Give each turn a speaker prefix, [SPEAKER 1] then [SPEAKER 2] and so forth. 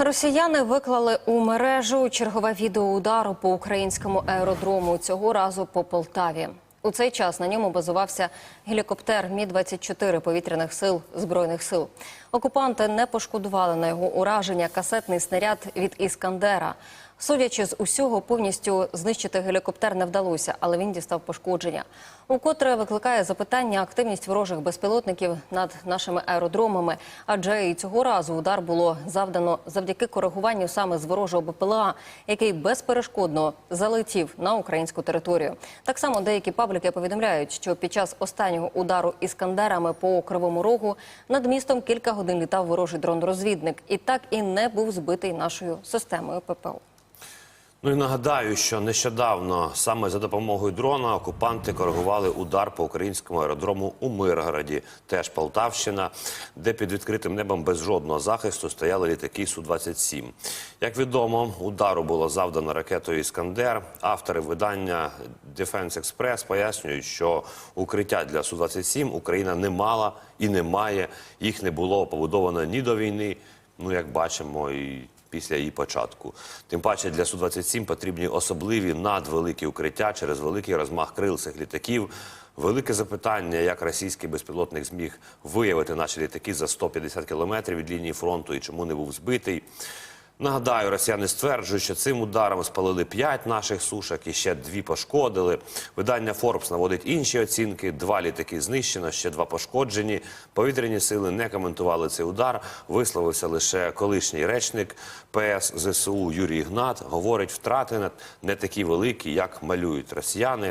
[SPEAKER 1] Росіяни виклали у мережу чергове відео удару по українському аеродрому цього разу по Полтаві. У цей час на ньому базувався гелікоптер Мі 24 повітряних сил збройних сил. Окупанти не пошкодували на його ураження касетний снаряд від Іскандера. Судячи з усього, повністю знищити гелікоптер не вдалося, але він дістав пошкодження. Укотре викликає запитання активність ворожих безпілотників над нашими аеродромами, адже і цього разу удар було завдано завдяки коригуванню саме з ворожого БПЛА, який безперешкодно залетів на українську територію. Так само деякі пабліки повідомляють, що під час останнього удару іскандерами по кривому рогу над містом кілька годин літав ворожий дрон-розвідник, і так і не був збитий нашою системою ППО.
[SPEAKER 2] Ну і нагадаю, що нещодавно саме за допомогою дрона окупанти коригували удар по українському аеродрому у Миргороді, теж Полтавщина, де під відкритим небом без жодного захисту стояли літаки Су-27. Як відомо, удару було завдано ракетою Іскандер. Автори видання Defense Express пояснюють, що укриття для Су-27 Україна не мала і не має. Їх не було побудовано ні до війни. Ну, як бачимо, і після її початку. Тим паче для Су-27 потрібні особливі надвеликі укриття через великий розмах крил цих літаків. Велике запитання, як російський безпілотник зміг виявити наші літаки за 150 кілометрів від лінії фронту і чому не був збитий. Нагадаю, росіяни стверджують, що цим ударом спалили 5 наших сушок і ще дві пошкодили. Видання Forbes наводить інші оцінки. Два літаки знищено, ще два пошкоджені. Повітряні сили не коментували цей удар. Висловився лише колишній речник ПС ЗСУ Юрій Гнат. Говорить, втрати не такі великі, як малюють росіяни.